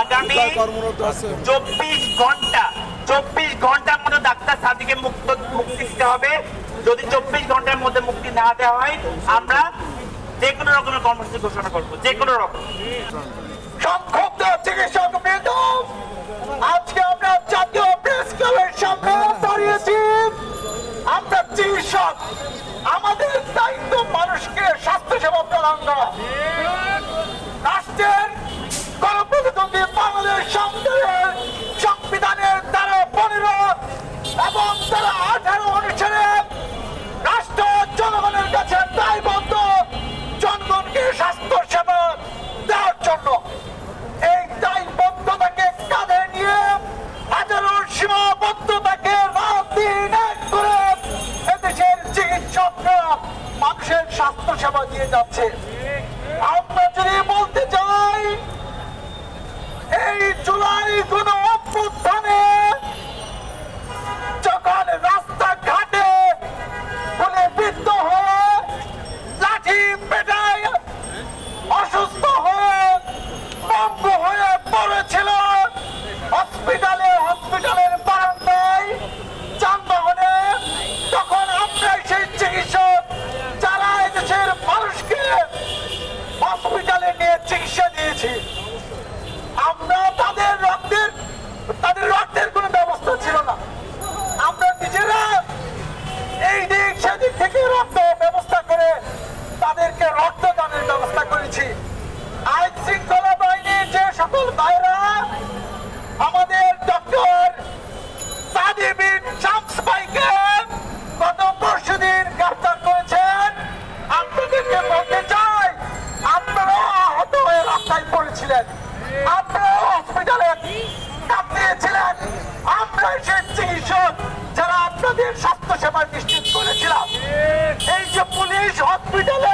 আগামী চব্বিশ ঘণ্টা চব্বিশ ঘণ্টার মধ্যে ডাক্তার সাদিকে মুক্ত মুক্তি দিতে হবে। যদি চব্বিশ ঘণ্টার মধ্যে মুক্তি না দেওয়া হয় আমরা যে কোনো রকমের কর্মসূচি ঘোষণা করব যে কোনো রকম। সংক্ষুব্ধ চিকিৎসক বৃন্দ আজকে আমরা জাতীয় প্রেস ক্লাবের সামনে দাঁড়িয়েছি। আমরা চিকিৎসক আমাদের দায়িত্ব মানুষকে স্বাস্থ্য সেবা প্রদান করা। চিকিৎসকরা মানুষের স্বাস্থ্য সেবা দিয়ে যাচ্ছে। আমরা যদি বলতে চাই, এই জুলাই কোন অভ্যুত্থানে যখন রাস্তাঘাটে গুলিবিদ্ধ হয়ে লাঠি পেটায় অসুস্থ হসপিটালে নিয়ে চিকিৎসা দিয়েছি। পুলিশ হসপিটালে আপনারা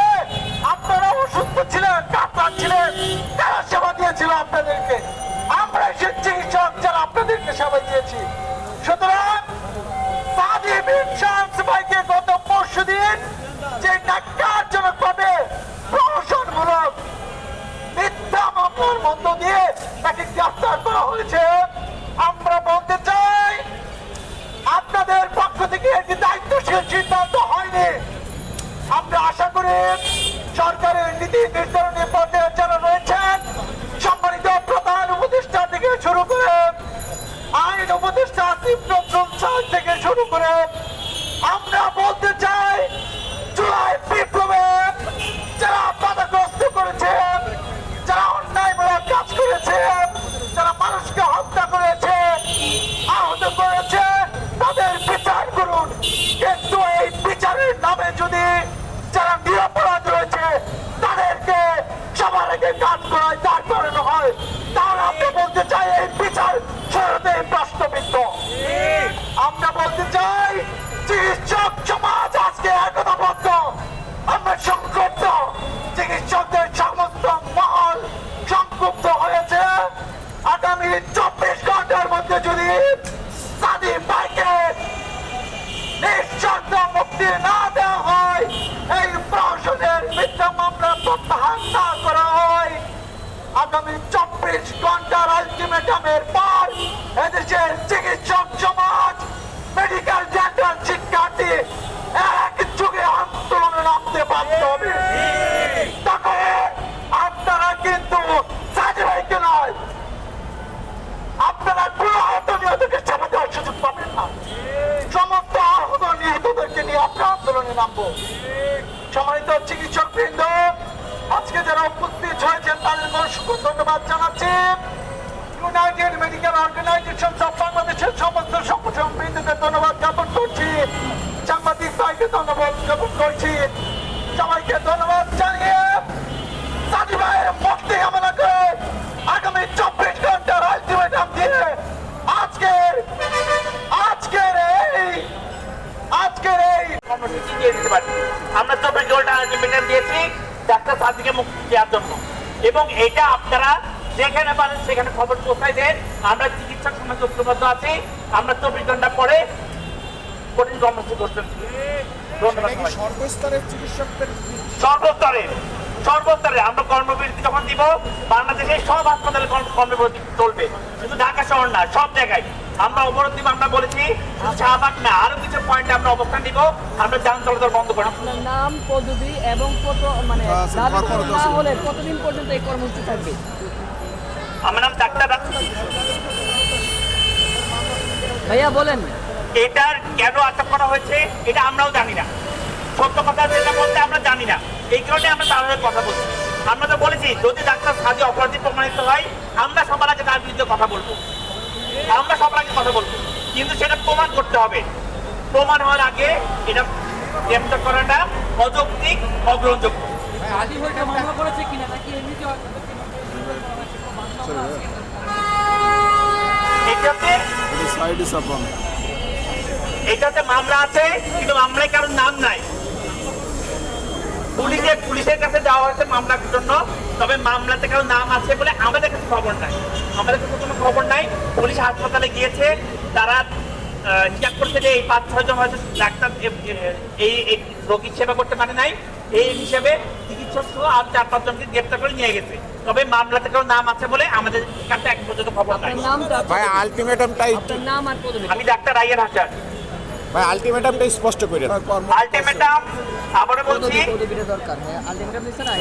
সরকারের নীতি নির্ধারণী পর্যায়ে যারা রয়েছেন। সম্মানিত প্রধান উপদেষ্টা থেকে শুরু করে আইন উপদেষ্টা আসিফ নজরুল কাজ করায় দাঁড় করানো হয়। তাহলে আমরা বলতে চাই, এই বিচার সরতে প্রশ্নবিদ্ধ আমরা বলতে চাই, চিকিৎসক সমাজ আজকে একতাবদ্ধ। আমরা সংক্ষুব্ধ চিকিৎসকদের সমস্ত মহল সংক্ষুব্ধ হয়েছে। আগামী চব্বিশ ঘণ্টার মধ্যে যদি সাদি বাইকে নিঃশর্ত মুক্তি না আগামী চব্বিশ ঘণ্টার আলটিমেটামের পর এদেশের চিকিৎসক সমাজ মেডিকেল শিক্ষার্থী এক যুগে আন্দোলনে নামতে বাধ্য হবে। আপনারা কিন্তু সুযোগ পাবেন না। সমস্ত আহত নিহতদেরকে নিয়ে আমরা আন্দোলনে নামবো। সম্মানিত চিকিৎসক বৃন্দ আজকে যারা উপস্থিত হয়েছেন তাদের অসংখ্য ধন্যবাদ জানাচ্ছি। ইউনাইটেড মেডিকেল অর্গানাইজেশন অফ বাংলাদেশের সমস্ত সংগঠন বৃন্দকে ধন্যবাদ জ্ঞাপন করছি। সাংবাদিক ভাইকে ধন্যবাদ জ্ঞাপন করছি। সবাইকে ধন্যবাদ জানিয়ে সাদি ভাইয়ের মুক্তি কামনা আগামী চব্বিশ ঘণ্টার আলটিমেটাম দিয়ে আজকের আজকের এই আজকের এই। কর্মসূচি দিয়ে দিতে পারি আমরা চব্বিশ ঘণ্টা আলটিমেটাম দিয়েছি। ডাক্তার সাদিকে মুক্তি দেওয়ার জন্য। এবং এটা আপনারা যেখানে পারেন সেখানে খবর পৌঁছায় দেন। আমরা চিকিৎসক সমাজ ঐক্যবদ্ধ আছি। আমরা চব্বিশ ঘণ্টা পরে কঠিন কর্মসূচি করছেন ধন্যবাদ সর্বস্তরের চিকিৎসকদের সর্বস্তরে সর্বস্তরে আমরা কর্মবিরতি যখন দিব বাংলাদেশে সব হাসপাতালে কর্মবিরতি চলবে। শুধু ঢাকা শহর না সব জায়গায়। আমরা অবরোধ দিব আমরা বলেছি শাহবাগ না আরও কিছু পয়েন্টে আমরা অবস্থান দিব আমরা যান চলাচল বন্ধ করে দিব। আপনার নাম পদবি এবং কত মানে হ্যাঁ। হলে কতদিন পর্যন্ত এই কর্মসূচি থাকবে? আমার নাম ডাক্তার ভাইয়া বলেন। এটার কেন আটক করা হয়েছে এটা আমরাও জানি না। সত্য কথা যেটা বলতে আমরা জানি না। এই কারণে আমরা তার হয়ে কথা বলছি। আমরা তো বলেছি যদি ডাক্তার সাজে অপরাধী প্রমাণিত হয় আমরা সবার আগে তার বিরুদ্ধে কথা বলব। আমরা সবার আগে কথা বলব। কিন্তু সেটা প্রমাণ করতে হবে। প্রমাণ হওয়ার আগে এটা গ্রেপ্তার করাটা অযৌক্তিক অগ্রহণযোগ্য। এটাতে মামলা আছে কিন্তু মামলায় কারোর নাম নাই। পুলিশের পুলিশের কাছে যাওয়া হয়েছে মামলার জন্য। তবে মামলাতে কারও নাম আছে বলে আমাদের কাছে খবর নাই। আমাদের কাছে কোনো খবর নাই। পুলিশ হাসপাতালে গিয়েছে। তারা হিসাব করছে যে এই পাঁচ ছয় জন হয়তো ডাক্তার এই এই রোগীর সেবা করতে পারে নাই। এই হিসেবে চিকিৎসক সহ আর চার পাঁচ জনকে গ্রেপ্তার করে নিয়ে গেছে। তবে মামলাতে কারও নাম আছে বলে আমাদের কাছে এক পর্যন্ত খবর নাই। ভাই আলটিমেটামটাই নাম আর আমি ডাক্তার রাইয়ের হাজার ভাই আলটিমেটামটা স্পষ্ট করে আলটিমেটাম আবারও বলছি। দরকার। হ্যাঁ আলটিমেটাম দিচ্ছে না?